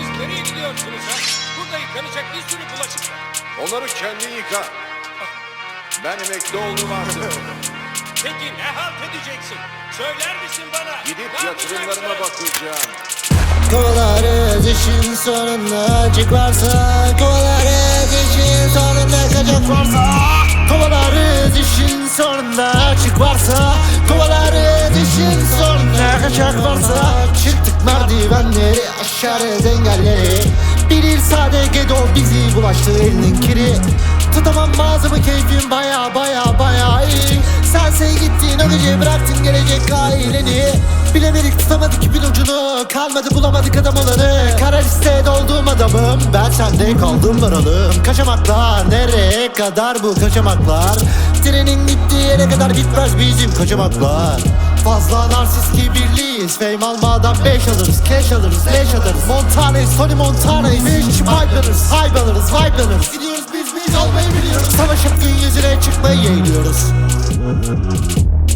Siz nereye gidiyorsunuz ha? Burada yıkanacak bir sürü bulaşık var. Onları kendin yıka. Ben emekli oldum artık. Peki ne halt edeceksin? Söyler misin bana? Gidip Ne yatırımlarıma yapacaksın? bakacağım. Kovalarız işin sonunda acık varsa Kovalarız işin sonunda kaçak varsa Kovalarız işin sonunda açık varsa Kovalarız işin sonunda kaçak varsa Çıktık merdivenleri aşarız engelleri. Bilir sadece o bizi bulaştı elinin kiri. Tutamam ağzımı keyfim baya baya baya iyi. Sense gittin gece bıraktın gelecek aileni. Bilemedik tutamadık ipin ucunu. Kalmadı bulamadık adam olanı. Kara listede olduğum adamım. Ben sende kaldım varalım Kaçamaklar nereye kadar bu kaçamaklar? Trenin bittiği yere kadar bitmez bizim kaçamaklar Fazla narsist kibirliyiz Fame almadan beş alırız Cash alırız leş alırız. Montana'yız Tony Montana'yız. Fish pipe alırız Hype alırız Vibe alırız Gidiyoruz biz biz olmayı biliyoruz. Savaşıp gün yüzüne çıkmayı yeğliyoruz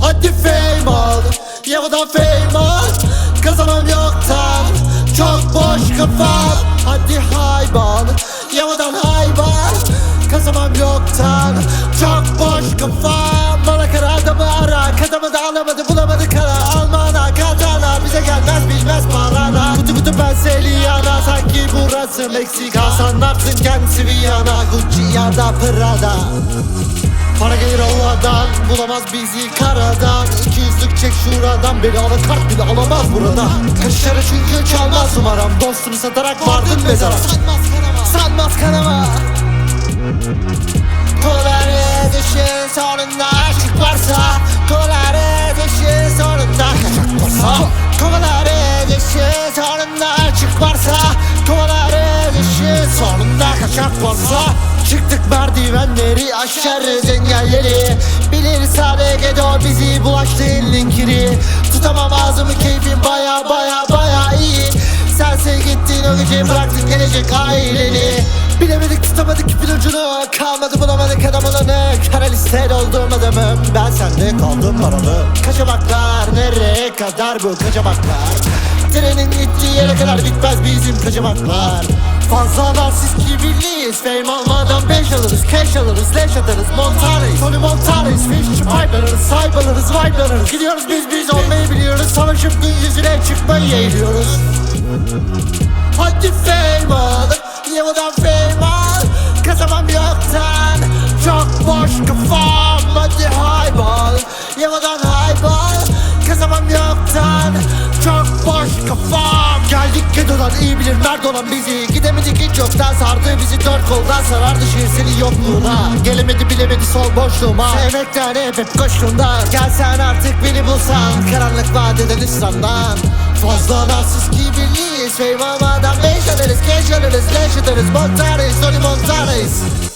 Hadi fame al Yavadan fame al Kazanam yoktan Çok boş kafam Hadi hype al Yavadan hype al Kazanam yoktan Çok boş kafam Kutu kutu penseli yana Sanki burası Meksika. Sanlarsın kendisi Viyana Gucci ya da Prada. Para gelir Allah'dan Bulamaz bizi karadan. İki yüzlük çek şuradan Bedava kart bile alamaz burada Kaşarı çünkü çalmaz numaram Dostunu satarak vardın mezara. Sanmaz kanama Kolları düşün sonunda Kovaları düşün sonunda kaçak varsa Çıktık merdivenleri aşarız engelleri. Bilir sadece o bizi bulaştı elin kiri. Tutamam ağzımı keyfim baya baya baya iyi. Sense gittin o gece bıraktın gelecek aileni. Bilemedik tutamadık ipin ucunu. Kalmadı bulamadık adam olanı. Kara listede olduğum adamım Ben sende kaldım paralı. Kaçamaklar nereye kadar bu kaçamaklar Trenin gittiği yere kadar bitmez bizim kaçamaklar Fazla narsist kibirliyiz Fame almadan beş alırız Cash alırız leş atarız. Montana'yız Tony Montana'yız Fish pipe alırız Sahip alırız Vibe alırız. Gidiyoruz biz biz olmayı biliyoruz. Savaşıp gün yüzüne çıkmayı yeğliyoruz Hadi fame al Yavadan fame al. Kazamam yoktan Çok boş kafam. Hadi hype al Yavadan hype al Kazamam yoktan kafam. Geldik Gedo'dan iyi bilir nerede olan bizi. Gidemedik hiç yoktan sardı bizi. Dört koldan sarardı şehir senin yokluğuna. Gelemedi bilemedi sol boşluğuma. Sevmekten hep hep koştuğunda Gelsen artık beni bulsan. Karanlık vadeden İslam'dan. Fazla narsist kibirliyiz. Fame almadan beş alırız Cash alırız leş atarız. Montana'yız Tony Montana'yız